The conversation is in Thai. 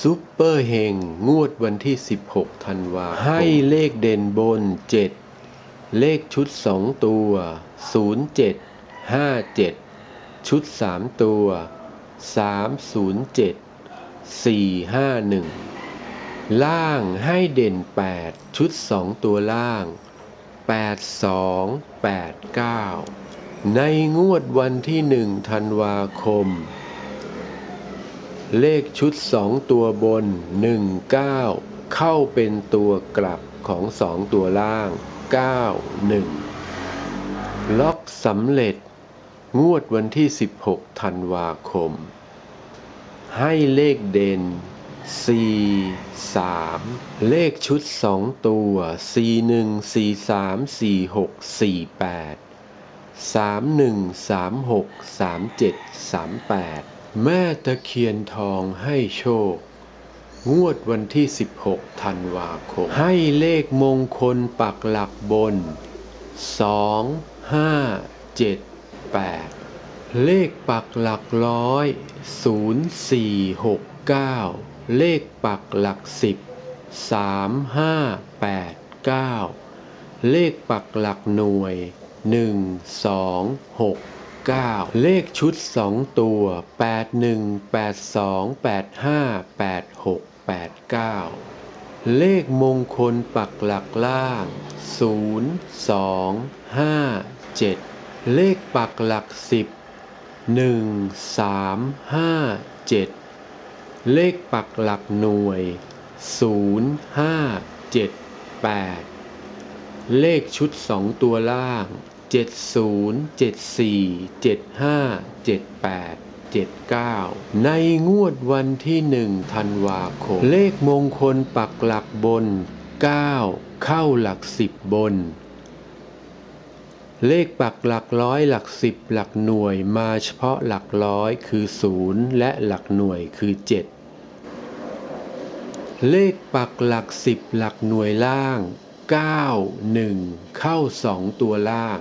ซุปเปอร์เฮงงวดวันที่ 16 ธันวาคม ให้เลขเด่นบน 7 เลขชุด 2 ตัว 07 57 ชุด 3 ตัว 307 451 ล่างให้เด่น 8 ชุด 2 ตัวล่าง 82 89 ในงวดวันที่ 1 ธันวาคม เลขชุด2ตัวบน 19 เข้าเป็นตัวกลับของ2ตัวล่าง 91 ล็อกสำเร็จ งวดวันที่ 16 ธันวาคม ให้เลขเด่น 4 3 เลขชุด2ตัว 41 43 46 48 31 36 37 38 แม่ตะเคียนทองให้โชค งวดวันที่ 16 ธันวาคม ให้เลขมงคลปักหลักบน 2 5 7 8 เลขปักหลักร้อย 0 4 6 9 เลขปักหลัก10 3 5 8 9 เลขปักหลักหน่วย 1 2 6 9 เลขชุด 2 ตัว 81 82 85 86 89 เลขมงคลปักหลักล่าง 0 2 5 7 เลขปักหลัก 10 1 3 5 7 เลขปักหลักหน่วย 0 5 7 8 เลขชุด 2 ตัวล่าง 70 74 75 78 79 ในงวดวันที่1ธันวาคม เลขมงคลปักหลักบน 9 เข้าหลัก10บบน เลขปักหลักร้อยหลัก10หลักหน่วยมาเฉพาะหลักร้อยคือ 0 และหลักหน่วยคือ 7 เลขปักหลัก10หลักหน่วยล่าง 9 1 เข้า 2 ตัวล่าง